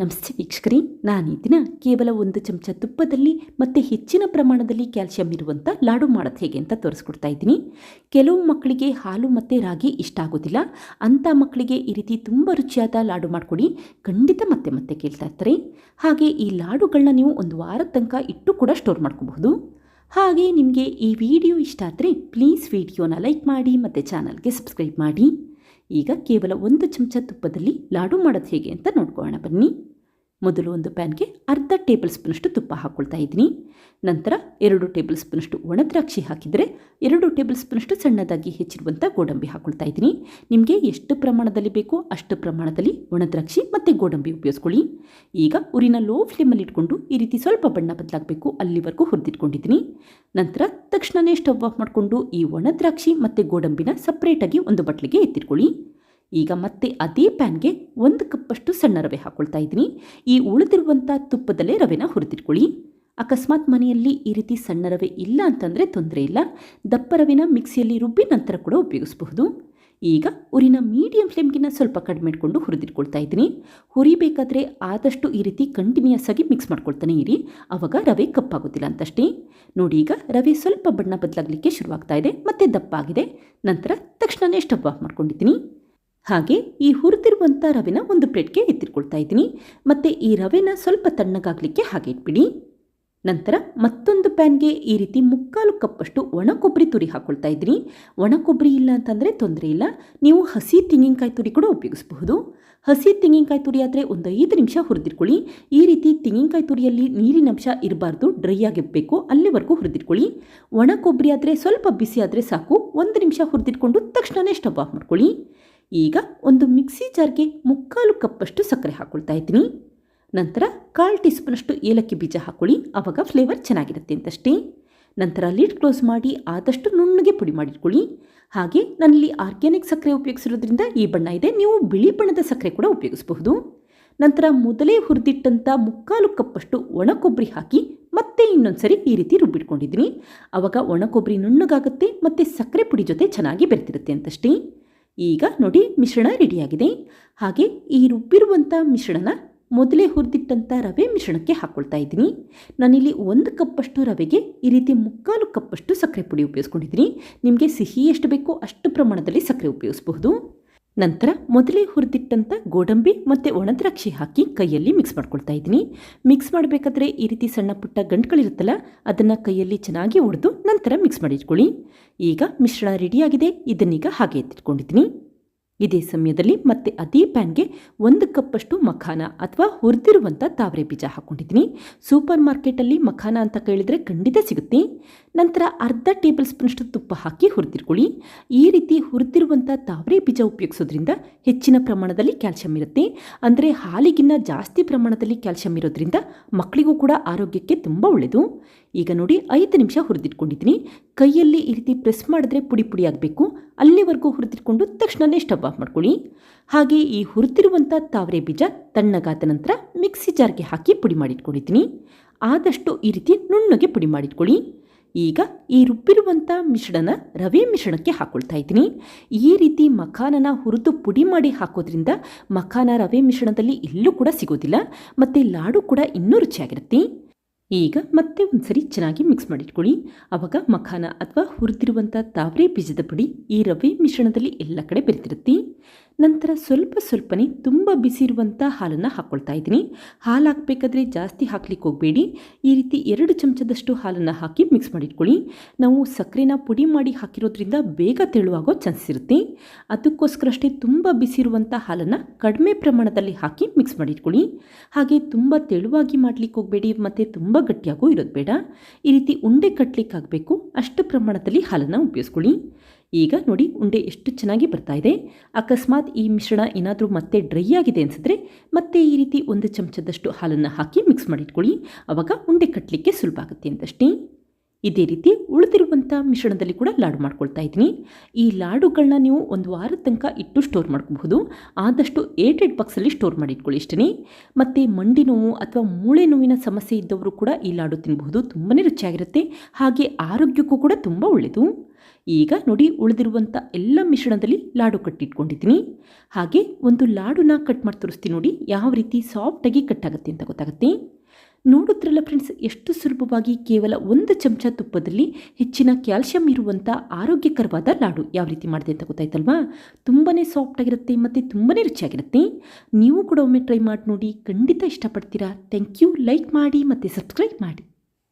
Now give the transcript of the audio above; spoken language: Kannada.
ನಮಸ್ತೆ ವೀಕ್ಷಕರಿ, ನಾನು ಈ ದಿನ ಕೇವಲ ಒಂದು ಚಮಚ ತುಪ್ಪದಲ್ಲಿ ಮತ್ತು ಹೆಚ್ಚಿನ ಪ್ರಮಾಣದಲ್ಲಿ ಕ್ಯಾಲ್ಸಿಯಂ ಇರುವಂಥ ಲಾಡು ಮಾಡೋದು ಹೇಗೆ ಅಂತ ತೋರಿಸ್ಕೊಡ್ತಾ ಇದ್ದೀನಿ. ಕೆಲವು ಮಕ್ಕಳಿಗೆ ಹಾಲು ಮತ್ತು ರಾಗಿ ಇಷ್ಟ ಆಗೋದಿಲ್ಲ. ಅಂಥ ಮಕ್ಕಳಿಗೆ ಈ ರೀತಿ ತುಂಬ ರುಚಿಯಾದ ಲಾಡು ಮಾಡಿಕೊಡಿ. ಖಂಡಿತ ಮತ್ತೆ ಮತ್ತೆ ಕೇಳ್ತಾ ಇರ್ತಾರೆ. ಹಾಗೆ ಈ ಲಾಡುಗಳನ್ನ ನೀವು ಒಂದು ವಾರದ ತನಕ ಇಟ್ಟು ಕೂಡ ಸ್ಟೋರ್ ಮಾಡ್ಕೋಬಹುದು. ಹಾಗೆ ನಿಮಗೆ ಈ ವಿಡಿಯೋ ಇಷ್ಟ ಆದರೆ ಪ್ಲೀಸ್ ವಿಡಿಯೋನ ಲೈಕ್ ಮಾಡಿ ಮತ್ತು ಚಾನಲ್ಗೆ ಸಬ್ಸ್ಕ್ರೈಬ್ ಮಾಡಿ. ಈಗ ಕೇವಲ ಒಂದು ಚಮಚ ತುಪ್ಪದಲ್ಲಿ ಲಾಡು ಮಾಡೋದು ಹೇಗೆ ಅಂತ ನೋಡ್ಕೊಳ್ಳೋಣ ಬನ್ನಿ. ಮೊದಲು ಒಂದು ಪ್ಯಾನ್ಗೆ ಅರ್ಧ ಟೇಬಲ್ ಸ್ಪೂನಷ್ಟು ತುಪ್ಪ ಹಾಕ್ಕೊಳ್ತಾ ಇದ್ದೀನಿ. ನಂತರ ಎರಡು ಟೇಬಲ್ ಸ್ಪೂನಷ್ಟು ಒಣದ್ರಾಕ್ಷಿ ಹಾಕಿದರೆ ಎರಡು ಟೇಬಲ್ ಸ್ಪೂನಷ್ಟು ಸಣ್ಣದಾಗಿ ಹೆಚ್ಚಿರುವಂಥ ಗೋಡಂಬಿ ಹಾಕ್ಕೊಳ್ತಾ ಇದ್ದೀನಿ. ನಿಮಗೆ ಎಷ್ಟು ಪ್ರಮಾಣದಲ್ಲಿ ಬೇಕೋ ಅಷ್ಟು ಪ್ರಮಾಣದಲ್ಲಿ ಒಣದ್ರಾಕ್ಷಿ ಮತ್ತು ಗೋಡಂಬಿ ಉಪಯೋಗಿಸ್ಕೊಳ್ಳಿ. ಈಗ ಉರಿನ ಲೋ ಫ್ಲೇಮಲ್ಲಿ ಇಟ್ಕೊಂಡು ಈ ರೀತಿ ಸ್ವಲ್ಪ ಬಣ್ಣ ಬದಲಾಗಬೇಕು. ಅಲ್ಲಿವರೆಗೂ ಹುರಿದಿಟ್ಕೊಂಡಿದ್ದೀನಿ. ನಂತರ ತಕ್ಷಣವೇ ಸ್ಟವ್ ಆಫ್ ಮಾಡಿಕೊಂಡು ಈ ಒಣದ್ರಾಕ್ಷಿ ಮತ್ತು ಗೋಡಂಬಿನ ಸಪ್ರೇಟಾಗಿ ಒಂದು ಬಟ್ಲಿಗೆ ಎತ್ತಿಟ್ಕೊಳ್ಳಿ. ಈಗ ಮತ್ತೆ ಅದೇ ಪ್ಯಾನ್ಗೆ ಒಂದು ಕಪ್ಪಷ್ಟು ಸಣ್ಣ ರವೆ ಹಾಕ್ಕೊಳ್ತಾ ಇದ್ದೀನಿ. ಈ ಉಳಿದಿರುವಂಥ ತುಪ್ಪದಲ್ಲೇ ರವೆನ ಹುರಿದಿಟ್ಕೊಳ್ಳಿ. ಅಕಸ್ಮಾತ್ ಮನೆಯಲ್ಲಿ ಈ ರೀತಿ ಸಣ್ಣ ರವೆ ಇಲ್ಲ ಅಂತಂದರೆ ತೊಂದರೆ ಇಲ್ಲ. ದಪ್ಪ ರವೆನ ಮಿಕ್ಸಿಯಲ್ಲಿ ರುಬ್ಬಿ ನಂತರ ಕೂಡ ಉಪಯೋಗಿಸಬಹುದು. ಈಗ ಉರಿನ ಮೀಡಿಯಂ ಫ್ಲೇಮ್ಗಿನ ಸ್ವಲ್ಪ ಕಡಿಮೆ ಇಟ್ಕೊಂಡು ಹುರಿದಿಟ್ಕೊಳ್ತಾ ಇದ್ದೀನಿ. ಹುರಿಬೇಕಾದ್ರೆ ಆದಷ್ಟು ಈ ರೀತಿ ಕಂಟಿನ್ಯೂಸ್ ಆಗಿ ಮಿಕ್ಸ್ ಮಾಡ್ಕೊಳ್ತಾನೆ ಇರಿ. ಆವಾಗ ರವೆ ಕಪ್ಪಾಗೋದಿಲ್ಲ ಅಂತಷ್ಟೇ. ನೋಡಿ ಈಗ ರವೆ ಸ್ವಲ್ಪ ಬಣ್ಣ ಬದಲಾಗಲಿಕ್ಕೆ ಶುರುವಾಗ್ತಾ ಇದೆ. ಮತ್ತು ದಪ್ಪ ಆಗಿದೆ. ನಂತರ ತಕ್ಷಣವೇ ಸ್ಟವ್ ಆಫ್ ಮಾಡ್ಕೊಂಡಿದ್ದೀನಿ. ಹಾಗೆ ಈ ಹುರಿದಿರುವಂಥ ರವೆನ ಒಂದು ಪ್ಲೇಟ್ಗೆ ಎತ್ತಿಟ್ಕೊಳ್ತಾ ಇದ್ದೀನಿ. ಮತ್ತು ಈ ರವೆನ ಸ್ವಲ್ಪ ತಣ್ಣಗಾಗಲಿಕ್ಕೆ ಹಾಗೆ ಇಟ್ಬಿಡಿ. ನಂತರ ಮತ್ತೊಂದು ಪ್ಯಾನ್ಗೆ ಈ ರೀತಿ ಮುಕ್ಕಾಲು ಕಪ್ಪಷ್ಟು ಒಣ ಕೊಬ್ಬರಿ ತುರಿ ಹಾಕ್ಕೊಳ್ತಾ ಇದ್ದೀನಿ. ಒಣ ಕೊಬ್ಬರಿ ಇಲ್ಲ ಅಂತಂದರೆ ತೊಂದರೆ ಇಲ್ಲ. ನೀವು ಹಸಿ ತೆಂಗಿನಕಾಯಿ ತುರಿ ಕೂಡ ಉಪಯೋಗಿಸಬಹುದು. ಹಸಿ ತೆಂಗಿನಕಾಯಿ ತುರಿ ಆದರೆ ಒಂದು ಐದು ನಿಮಿಷ ಹುರಿದಿಟ್ಕೊಳ್ಳಿ. ಈ ರೀತಿ ತೆಂಗಿನಕಾಯಿ ತುರಿಯಲ್ಲಿ ನೀರಿನಂಶ ಇರಬಾರ್ದು. ಡ್ರೈ ಆಗಿರಬೇಕು. ಅಲ್ಲಿವರೆಗೂ ಹುರಿದಿಟ್ಕೊಳ್ಳಿ. ಒಣ ಕೊಬ್ಬರಿ ಆದರೆ ಸ್ವಲ್ಪ ಬಿಸಿ ಆದರೆ ಸಾಕು. ಒಂದು ನಿಮಿಷ ಹುರಿದಿಟ್ಕೊಂಡು ತಕ್ಷಣವೇ ಸ್ಟವ್ ಆಫ್ ಮಾಡ್ಕೊಳ್ಳಿ. ಈಗ ಒಂದು ಮಿಕ್ಸಿ ಜಾರ್ಗೆ ಮುಕ್ಕಾಲು ಕಪ್ಪಷ್ಟು ಸಕ್ಕರೆ ಹಾಕ್ಕೊಳ್ತಾ ಇದ್ದೀನಿ. ನಂತರ ಕಾಲು ಟೀ ಸ್ಪೂನಷ್ಟು ಏಲಕ್ಕಿ ಬೀಜ ಹಾಕ್ಕೊಳ್ಳಿ ಆವಾಗ ಫ್ಲೇವರ್ ಚೆನ್ನಾಗಿರುತ್ತೆ ಅಂತಷ್ಟೇ. ನಂತರ ಲೀಡ್ ಕ್ಲೋಸ್ ಮಾಡಿ ಆದಷ್ಟು ನುಣ್ಣಗೆ ಪುಡಿ ಮಾಡಿಟ್ಕೊಳ್ಳಿ. ಹಾಗೆ ನನ್ನಲ್ಲಿ ಆರ್ಗ್ಯಾನಿಕ್ ಸಕ್ಕರೆ ಉಪಯೋಗಿಸಿರೋದ್ರಿಂದ ಈ ಬಣ್ಣ ಇದೆ, ನೀವು ಬಿಳಿ ಬಣ್ಣದ ಸಕ್ಕರೆ ಕೂಡ ಉಪಯೋಗಿಸಬಹುದು. ನಂತರ ಮೊದಲೇ ಹುರಿದಿಟ್ಟಂಥ ಮುಕ್ಕಾಲು ಕಪ್ಪಷ್ಟು ಒಣ ಕೊಬ್ಬರಿ ಹಾಕಿ ಮತ್ತೆ ಇನ್ನೊಂದು ಸರಿ ಈ ರೀತಿ ರುಬ್ಬಿಟ್ಕೊಂಡಿದ್ದೀನಿ. ಆವಾಗ ಒಣ ಕೊಬ್ಬರಿ ನುಣ್ಣಗಾಗುತ್ತೆ, ಮತ್ತು ಸಕ್ಕರೆ ಪುಡಿ ಜೊತೆ ಚೆನ್ನಾಗಿ ಬೆರೆತಿರುತ್ತೆ ಅಂತಷ್ಟೇ. ಈಗ ನೋಡಿ ಮಿಶ್ರಣ ರೆಡಿಯಾಗಿದೆ. ಹಾಗೆ ಈ ರುಬ್ಬಿರುವಂಥ ಮಿಶ್ರಣನ ಮೊದಲೇ ಹುರಿದಿಟ್ಟಂಥ ರವೆ ಮಿಶ್ರಣಕ್ಕೆ ಹಾಕ್ಕೊಳ್ತಾ ಇದ್ದೀನಿ. ನಾನಿಲ್ಲಿ ಒಂದು ಕಪ್ಪಷ್ಟು ರವೆಗೆ ಈ ರೀತಿ ಮುಕ್ಕಾಲು ಕಪ್ಪಷ್ಟು ಸಕ್ಕರೆ ಪುಡಿ ಉಪಯೋಗಿಸ್ಕೊಂಡಿದ್ದೀನಿ. ನಿಮಗೆ ಸಿಹಿ ಎಷ್ಟು ಬೇಕೋ ಅಷ್ಟು ಪ್ರಮಾಣದಲ್ಲಿ ಸಕ್ಕರೆ ಉಪಯೋಗಿಸಬಹುದು. ನಂತರ ಮೊದಲೇ ಹುರಿದಿಟ್ಟಂಥ ಗೋಡಂಬಿ ಮತ್ತು ಒಣದ್ರಾಕ್ಷಿ ಹಾಕಿ ಕೈಯಲ್ಲಿ ಮಿಕ್ಸ್ ಮಾಡ್ಕೊಳ್ತಾ ಇದ್ದೀನಿ. ಮಿಕ್ಸ್ ಮಾಡಬೇಕಾದ್ರೆ ಈ ರೀತಿ ಸಣ್ಣ ಪುಟ್ಟ ಗಂಟುಗಳಿರುತ್ತಲ್ಲ, ಅದನ್ನು ಕೈಯಲ್ಲಿ ಚೆನ್ನಾಗಿ ಒಡೆದು ನಂತರ ಮಿಕ್ಸ್ ಮಾಡಿಟ್ಕೊಳ್ಳಿ. ಈಗ ಮಿಶ್ರಣ ರೆಡಿಯಾಗಿದೆ ಇದನ್ನೀಗ ಹಾಗೆ ಎತ್ತಿಟ್ಕೊಂಡಿದ್ದೀನಿ. ಇದೇ ಸಮಯದಲ್ಲಿ ಮತ್ತೆ ಅದೇ ಪ್ಯಾನ್ಗೆ ಒಂದು ಕಪ್ಪಷ್ಟು ಮಖಾನ ಅಥವಾ ಹುರಿದಿರುವಂಥ ತಾವರೆ ಬೀಜ ಹಾಕ್ಕೊಂಡಿದ್ದೀನಿ ಸೂಪರ್ ಮಾರ್ಕೆಟಲ್ಲಿ ಮಖಾನ ಅಂತ ಕೇಳಿದರೆ ಖಂಡಿತ ಸಿಗುತ್ತೆ. ನಂತರ ಅರ್ಧ ಟೇಬಲ್ ಸ್ಪೂನ್ಷ್ಟು ತುಪ್ಪ ಹಾಕಿ ಹುರಿದಿರ್ಕೊಳ್ಳಿ ಈ ರೀತಿ ಹುರಿದಿರುವಂಥ ತಾವರೆ ಬೀಜ ಉಪಯೋಗಿಸೋದ್ರಿಂದ ಹೆಚ್ಚಿನ ಪ್ರಮಾಣದಲ್ಲಿ ಕ್ಯಾಲ್ಸಿಯಂ ಇರುತ್ತೆ. ಅಂದರೆ ಹಾಲಿಗಿನ್ನ ಜಾಸ್ತಿ ಪ್ರಮಾಣದಲ್ಲಿ ಕ್ಯಾಲ್ಸಿಯಂ ಇರೋದ್ರಿಂದ ಮಕ್ಕಳಿಗೂ ಕೂಡ ಆರೋಗ್ಯಕ್ಕೆ ತುಂಬ ಒಳ್ಳೆಯದು ಈಗ ನೋಡಿ ಐದು ನಿಮಿಷ ಹುರಿದಿಟ್ಕೊಂಡಿದ್ದೀನಿ. ಕೈಯಲ್ಲಿ ಈ ರೀತಿ ಪ್ರೆಸ್ ಮಾಡಿದ್ರೆ ಪುಡಿ ಪುಡಿ ಆಗಬೇಕು. ಅಲ್ಲಿವರೆಗೂ ಹುರಿದಿಟ್ಕೊಂಡು ತಕ್ಷಣವೇ ಸ್ಟವ್ ಆಫ್ ಮಾಡ್ಕೊಳ್ಳಿ. ಹಾಗೆ ಈ ಹುರಿದಿರುವಂಥ ತಾವರೆ ಬೀಜ ತಣ್ಣಗಾದ ನಂತರ ಮಿಕ್ಸಿ ಜಾರ್ಗೆ ಹಾಕಿ ಪುಡಿ ಮಾಡಿಟ್ಕೊಂಡಿದ್ದೀನಿ. ಆದಷ್ಟು ಈ ರೀತಿ ನುಣ್ಣಗೆ ಪುಡಿ ಮಾಡಿಟ್ಕೊಳ್ಳಿ. ಈಗ ಈ ರುಬ್ಬಿರುವಂಥ ಮಿಶ್ರಣನ ರವೆ ಮಿಶ್ರಣಕ್ಕೆ ಹಾಕ್ಕೊಳ್ತಾ ಇದ್ದೀನಿ. ಈ ರೀತಿ ಮಖಾನನ ಹುರಿದು ಪುಡಿ ಮಾಡಿ ಹಾಕೋದ್ರಿಂದ ಮಖಾನ ರವೆ ಮಿಶ್ರಣದಲ್ಲಿ ಎಲ್ಲೂ ಕೂಡ ಸಿಗೋದಿಲ್ಲ. ಮತ್ತು ಲಾಡು ಕೂಡ ಇನ್ನೂ ರುಚಿಯಾಗಿರುತ್ತೆ. ಈಗ ಮತ್ತೆ ಒಂದ್ಸರಿ ಚೆನ್ನಾಗಿ ಮಿಕ್ಸ್ ಮಾಡಿಟ್ಕೊಳ್ಳಿ. ಆವಾಗ ಮಖಾನ ಅಥವಾ ಹುರಿದಿರುವಂಥ ತಾವರೆ ಬೀಜದ ಪುಡಿ ಈ ರವೆ ಮಿಶ್ರಣದಲ್ಲಿ ಎಲ್ಲ ಕಡೆ ಬೆರೆತಿರುತ್ತೆ. ನಂತರ ಸ್ವಲ್ಪ ಸ್ವಲ್ಪನೇ ತುಂಬ ಬಿಸಿ ಇರುವಂಥ ಹಾಲನ್ನು ಹಾಕ್ಕೊಳ್ತಾ ಇದ್ದೀನಿ. ಹಾಲು ಹಾಕಬೇಕಾದ್ರೆ ಜಾಸ್ತಿ ಹಾಕ್ಲಿಕ್ಕೆ ಹೋಗಬೇಡಿ. ಈ ರೀತಿ ಎರಡು ಚಮಚದಷ್ಟು ಹಾಲನ್ನು ಹಾಕಿ ಮಿಕ್ಸ್ ಮಾಡಿಟ್ಕೊಳ್ಳಿ. ನಾವು ಸಕ್ಕರೆನ ಪುಡಿ ಮಾಡಿ ಹಾಕಿರೋದ್ರಿಂದ ಬೇಗ ತೆಳುವಾಗೋ ಚಾನ್ಸ್ ಇರುತ್ತೆ. ಅದಕ್ಕೋಸ್ಕರ ಅಷ್ಟೇ ತುಂಬ ಬಿಸಿ ಇರುವಂಥ ಹಾಲನ್ನು ಕಡಿಮೆ ಪ್ರಮಾಣದಲ್ಲಿ ಹಾಕಿ ಮಿಕ್ಸ್ ಮಾಡಿಟ್ಕೊಳ್ಳಿ. ಹಾಗೆ ತುಂಬ ತೆಳುವಾಗಿ ಮಾಡಲಿಕ್ಕೆ ಹೋಗಬೇಡಿ ಮತ್ತು ತುಂಬ ಗಟ್ಟಿಯಾಗೂ ಇರೋದು ಬೇಡ. ಈ ರೀತಿ ಉಂಡೆ ಕಟ್ಟಲಿಕ್ಕಾಗಬೇಕು ಅಷ್ಟು ಪ್ರಮಾಣದಲ್ಲಿ ಹಾಲನ್ನು ಉಪಯೋಗಿಸ್ಕೊಳ್ಳಿ. ಈಗ ನೋಡಿ ಉಂಡೆ ಎಷ್ಟು ಚೆನ್ನಾಗಿ ಬರ್ತಾ ಇದೆ. ಅಕಸ್ಮಾತ್ ಈ ಮಿಶ್ರಣ ಏನಾದರೂ ಮತ್ತೆ ಡ್ರೈ ಆಗಿದೆ ಅನಿಸಿದ್ರೆ ಮತ್ತೆ ಈ ರೀತಿ ಒಂದು ಚಮಚದಷ್ಟು ಹಾಲನ್ನು ಹಾಕಿ ಮಿಕ್ಸ್ ಮಾಡಿಟ್ಕೊಳ್ಳಿ. ಆವಾಗ ಉಂಡೆ ಕಟ್ಟಲಿಕ್ಕೆ ಸುಲಭ ಆಗುತ್ತೆ ಅಂತಷ್ಟೇ. ಇದೇ ರೀತಿ ಉಳಿದಿರುವಂಥ ಮಿಶ್ರಣದಲ್ಲಿ ಕೂಡ ಲಾಡು ಮಾಡ್ಕೊಳ್ತಾ ಇದ್ದೀನಿ. ಈ ಲಾಡುಗಳನ್ನ ನೀವು ಒಂದು ವಾರದ ತನಕ ಇಟ್ಟು ಸ್ಟೋರ್ ಮಾಡ್ಕೋಬಹುದು. ಆದಷ್ಟು ಏಟೆಡ್ ಬಾಕ್ಸಲ್ಲಿ ಸ್ಟೋರ್ ಮಾಡಿ ಇಟ್ಕೊಳ್ಳಿ ಇಷ್ಟೇ ಮತ್ತು ಮಂಡಿ ನೋವು ಅಥವಾ ಮೂಳೆ ನೋವಿನ ಸಮಸ್ಯೆ ಇದ್ದವರು ಕೂಡ ಈ ಲಾಡು ತಿನ್ನಬಹುದು ತುಂಬಾ ರುಚಿಯಾಗಿರುತ್ತೆ. ಹಾಗೆ ಆರೋಗ್ಯಕ್ಕೂ ಕೂಡ ತುಂಬ ಒಳ್ಳೆಯದು ಈಗ ನೋಡಿ ಉಳಿದಿರುವಂಥ ಎಲ್ಲ ಮಿಶ್ರಣದಲ್ಲಿ ಲಾಡು ಕಟ್ಟಿಟ್ಕೊಂಡಿದ್ದೀನಿ. ಹಾಗೆ ಒಂದು ಲಾಡುನ ಕಟ್ ಮಾಡಿ ತೋರಿಸ್ತೀನಿ ನೋಡಿ. ಯಾವ ರೀತಿ ಸಾಫ್ಟಾಗಿ ಕಟ್ ಆಗುತ್ತೆ ಅಂತ ಗೊತ್ತಾಗುತ್ತೆ. ನೋಡುತ್ತಿರಲ್ಲ ಫ್ರೆಂಡ್ಸ್ ಎಷ್ಟು ಸುಲಭವಾಗಿ ಕೇವಲ ಒಂದು ಚಮಚ ತುಪ್ಪದಲ್ಲಿ ಹೆಚ್ಚಿನ ಕ್ಯಾಲ್ಶಿಯಂ ಇರುವಂಥ ಆರೋಗ್ಯಕರವಾದ ಲಾಡು ಯಾವ ರೀತಿ ಮಾಡಿದೆ ಅಂತ ಗೊತ್ತಾಯ್ತಲ್ವಾ? ತುಂಬಾ ಸಾಫ್ಟಾಗಿರುತ್ತೆ ಮತ್ತು ತುಂಬಾ ರುಚಿಯಾಗಿರುತ್ತೆ. ನೀವು ಕೂಡ ಒಮ್ಮೆ ಟ್ರೈ ಮಾಡಿ ನೋಡಿ, ಖಂಡಿತ ಇಷ್ಟಪಡ್ತೀರಾ? ಥ್ಯಾಂಕ್ ಯು ಲೈಕ್ ಮಾಡಿ ಮತ್ತು ಸಬ್ಸ್ಕ್ರೈಬ್ ಮಾಡಿ.